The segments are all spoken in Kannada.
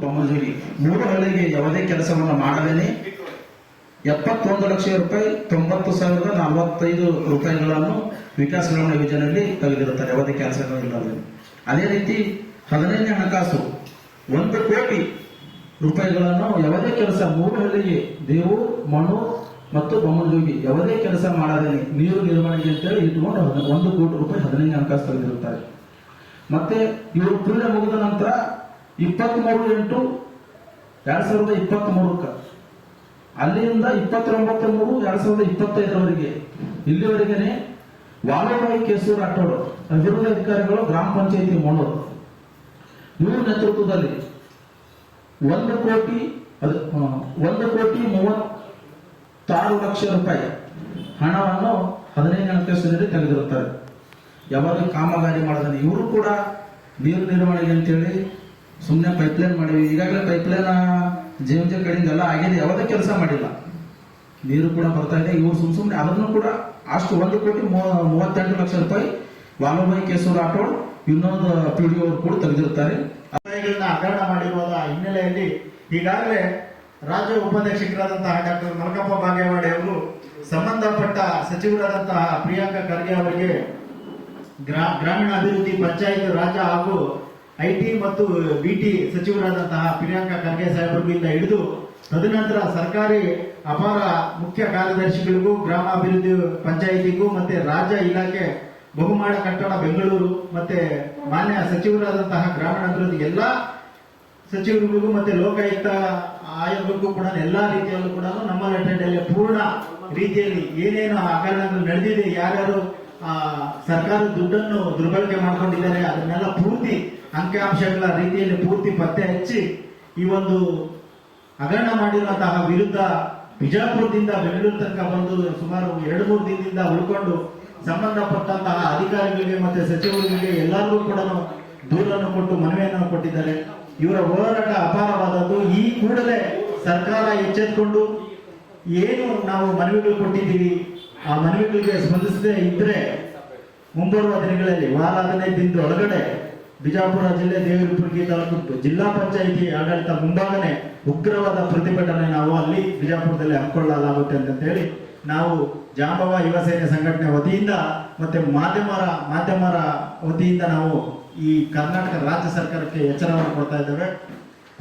ಬೊಮ್ಮನಜೋಗಿ ಮೂರು ಹಳ್ಳಿಗೆ ಯಾವುದೇ ಕೆಲಸವನ್ನು ಮಾಡದೇನೆ ಎಪ್ಪತ್ತೊಂದು ಲಕ್ಷ ರೂಪಾಯಿ, ತೊಂಬತ್ತು ಸಾವಿರದ ನಲವತ್ತೈದು ರೂಪಾಯಿಗಳನ್ನು ವಿಕಾಸ ಗ್ರಾಮ ಯೋಜನೆಯಲ್ಲಿ ತೆಗೆದಿರುತ್ತಾರೆ. ಯಾವುದೇ ಕೆಲಸಗಳು ಇಲ್ಲದೆ. ಅದೇ ರೀತಿ ಹದಿನೈದನೇ ಹಣಕಾಸು. ಒಂದು ಕೋಟಿ ರೂಪಾಯಿಗಳನ್ನು ಯಾವುದೇ ಕೆಲಸ ಮೂರು ಹಳ್ಳಿಗೆ ದೇವು ಮಣ್ಣು ಮತ್ತು ಬೊಮ್ಮನಜೋಗಿ ಯಾವುದೇ ಕೆಲಸ ಮಾಡದೇನೆ ನೀರು ನಿರ್ವಹಣೆಗೆ ಅಂತೇಳಿ ಇಟ್ಕೊಂಡು ಒಂದು ಕೋಟಿ ರೂಪಾಯಿ ಹದಿನೈದನೇ ಹಣಕಾಸು ತೆಗೆದಿರುತ್ತಾರೆ. ಮತ್ತೆ ಇವರು ಪೂರ್ಣ ಮುಗಿದ ನಂತರ ಇಪ್ಪತ್ಮೂರು ಎಂಟು ಎರಡು ಸಾವಿರದ ಇಪ್ಪತ್ತ್ ಮೂರಕ್ಕೆ ಅಲ್ಲಿಂದ ಇಪ್ಪತ್ತೊಂಬತ್ತು ಮೂರು ಎರಡ್ ಸಾವಿರದ ಇಪ್ಪತ್ತೈದರವರೆಗೆ. ಇಲ್ಲಿವರೆಗೆನೆ ವಾಲಭಾಯಿ ಕೇಸೂರ್ ಅಭಿವೃದ್ಧಿ ಅಧಿಕಾರಿಗಳು ಗ್ರಾಮ ಪಂಚಾಯಿತಿ ಮಾಡೋರು ಇವರ ನೇತೃತ್ವದಲ್ಲಿ ಒಂದು ಕೋಟಿ ಒಂದು ಕೋಟಿ ಮೂವತ್ತಾರು ಲಕ್ಷ ರೂಪಾಯಿ ಹಣವನ್ನು ಹದಿನೈದು ಹಣಕಾಸಿನಲ್ಲಿ ತೆಗೆದಿರುತ್ತಾರೆ. ಯಾವಾಗ ಕಾಮಗಾರಿ ಮಾಡದಾನೆ, ಇವರು ಕೂಡ ನೀರು ನಿರ್ವಹಣೆಗೆ ಅಂತೇಳಿ ಸುಮ್ಮನೆ ಪೈಪ್ಲೈನ್ ಮಾಡಿವಿ ಈಗಾಗಲೇ ಪೈಪ್ಲೈನ್ ಜೆ ಎಂ ಕಡೆಯಿಂದ ಎಲ್ಲ ಆಗಿದೆ. ಯಾವುದೇ ಕೆಲಸ ಮಾಡಿಲ್ಲ. ನೀರು ಕೂಡ ಬರ್ತಾ ಇದೆ. ಇವರು ಸುಮ್ ಸುಮ್ಮನೆ ಅದನ್ನು ಕೂಡ ಅಷ್ಟು ಒಂದು ಕೋಟಿ ಮೂವ- ಮೂವತ್ತೆಂಟು ಲಕ್ಷ ರೂಪಾಯಿ ವಾಲುಬಾಯಿ ಕೇಸೂರ್ ರಾಠೋಡ್ ಇನ್ನೊಂದು ಪಿ ಡಿ ಅವರು ಕೂಡ ರೂಪಾಯಿಗಳನ್ನ ಹಗರಣ ಮಾಡಿರುವ ಹಿನ್ನೆಲೆಯಲ್ಲಿ ಈಗಾಗಲೇ ರಾಜ್ಯ ಉಪಾಧ್ಯಕ್ಷಕರಾದಂತಹ ಡಾಕ್ಟರ್ ಮಲಕಪ್ಪ ಬಾಗೇವಾಡಿ ಅವರು ಸಂಬಂಧಪಟ್ಟ ಸಚಿವರಾದಂತಹ ಪ್ರಿಯಾಂಕ ಖರ್ಗೆ ಅವರಿಗೆ ಗ್ರಾ- ಗ್ರಾಮೀಣ ಅಭಿವೃದ್ಧಿ ಪಂಚಾಯತ್ ರಾಜ್ಯ ಹಾಗೂ ಐಟಿ ಮತ್ತು ಬಿಟಿ ಸಚಿವರಾದಂತಹ ಪ್ರಿಯಾಂಕಾ ಖರ್ಗೆ ಸಾಹೇಬರಿಂದ ಹಿಡಿದು ತದನಂತರ ಸರ್ಕಾರಿ ಅಪಾರ ಮುಖ್ಯ ಕಾರ್ಯದರ್ಶಿಗಳಿಗೂ, ಗ್ರಾಮಾಭಿವೃದ್ಧಿ ಪಂಚಾಯಿತಿಗೂ ಮತ್ತೆ ರಾಜ್ಯ ಇಲಾಖೆ ಬಹುಮಾಡ ಕಟ್ಟಡ ಬೆಂಗಳೂರು ಮತ್ತೆ ಮಾನ್ಯ ಸಚಿವರಾದಂತಹ ಗ್ರಾಮೀಣಾಭಿವೃದ್ಧಿ ಎಲ್ಲ ಸಚಿವರಿಗೂ ಮತ್ತೆ ಲೋಕಾಯುಕ್ತ ಆಯೋಗಕ್ಕೂ ಕೂಡ ಎಲ್ಲಾ ರೀತಿಯಲ್ಲೂ ಕೂಡ ನಮ್ಮ ಲೆಟರ್ನಲ್ಲಿ ಪೂರ್ಣ ರೀತಿಯಲ್ಲಿ ಏನೇನು ಹಗರಣಗಳು ನಡೆದಿದೆ, ಯಾರ್ಯಾರು ಆ, ಸರ್ಕಾರದ ದುಡ್ಡನ್ನು ದುರ್ಬಳಕೆ ಮಾಡ್ಕೊಂಡಿದ್ದಾರೆ. ಅದನ್ನೆಲ್ಲ ಪೂರ್ತಿ ಅಂಕಿಅಂಶಗಳ ರೀತಿಯಲ್ಲಿ ಪೂರ್ತಿ ಪತ್ತೆ ಹಚ್ಚಿ ಈ ಒಂದು ಹಗರಣ ಮಾಡಿರುವಂತಹ ವಿರುದ್ಧ ಬಿಜಾಪುರದಿಂದ ಬೆಂಗಳೂರು ತನಕ ಬಂದು ಸುಮಾರು ಎರಡು ಮೂರು ದಿನದಿಂದ ಉಳ್ಕೊಂಡು ಸಂಬಂಧಪಟ್ಟಂತಹ ಅಧಿಕಾರಿಗಳಿಗೆ ಮತ್ತೆ ಸಚಿವರಿಗೆ ಎಲ್ಲರಿಗೂ ಕೂಡ ದೂರನ್ನು ಕೊಟ್ಟು ಮನವಿಯನ್ನು ಕೊಟ್ಟಿದ್ದಾರೆ. ಇವರ ಹೋರಾಟ ಅಪಾರವಾದದ್ದು ಈ ಕೂಡಲೇ ಸರ್ಕಾರ ಎಚ್ಚೆತ್ಕೊಂಡು ಏನು ನಾವು ಮನವಿಗಳು ಕೊಟ್ಟಿದ್ದೀವಿ ಆ ಮನವಿಗಳಿಗೆ ಸ್ಪಂದಿಸದೇ ಇದ್ರೆ ಮುಂಬರುವ ದಿನಗಳಲ್ಲಿ ವಾರ ಹದಿನೈದು ದಿನದ ಒಳಗಡೆ ಬಿಜಾಪುರ ಜಿಲ್ಲೆ ದೇವರಪುರಗಿ ತಾಲೂಕು ಜಿಲ್ಲಾ ಪಂಚಾಯಿತಿ ಆಡಳಿತ ಮುಂಭಾಗನೆ ಉಗ್ರವಾದ ಪ್ರತಿಭಟನೆ ನಾವು ಅಲ್ಲಿ ಬಿಜಾಪುರದಲ್ಲಿ ಹಮ್ಮಿಕೊಳ್ಳಲಾಗುತ್ತೆ ಅಂತ ಹೇಳಿ ನಾವು ಜಾಂಬವ ಯುವ ಸೇನೆ ಸಂಘಟನೆ ವತಿಯಿಂದ ಮತ್ತೆ ಮಾಧ್ಯಮರ ಮಾಧ್ಯಮರ ವತಿಯಿಂದ ನಾವು ಈ ಕರ್ನಾಟಕ ರಾಜ್ಯ ಸರ್ಕಾರಕ್ಕೆ ಎಚ್ಚರವನ್ನು ಕೊಡ್ತಾ ಇದ್ದೇವೆ.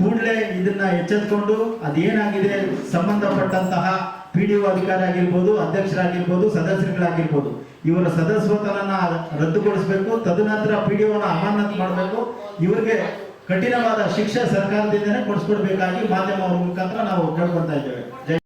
ಕೂಡಲೇ ಇದನ್ನ ಎಚ್ಚೆತ್ಕೊಂಡು ಅದೇನಾಗಿದೆ ಸಂಬಂಧಪಟ್ಟಂತಹ ಪಿ ಡಿ ಅಧಿಕಾರಿ ಆಗಿರ್ಬೋದು ಅಧ್ಯಕ್ಷರಾಗಿರ್ಬೋದು, ಸದಸ್ಯರುಗಳಾಗಿರ್ಬೋದು, ಇವರ ಸದಸ್ಯತನ ರದ್ದುಗೊಳಿಸಬೇಕು, ತದನಂತರ ಪಿ ಡಿ ಅಮಾನತ್ ಮಾಡಬೇಕು. ಇವರಿಗೆ ಕಠಿಣವಾದ ಶಿಕ್ಷೆ ಸರ್ಕಾರದಿಂದನೇ ಕೊಡಿಸ್ಕೊಡ್ಬೇಕಾಗಿ ಮಾಧ್ಯಮಗಳ ಮುಖಾಂತರ ನಾವು ಕೇಳ್ಕೊಳ್ತಾ ಇದ್ದೇವೆ.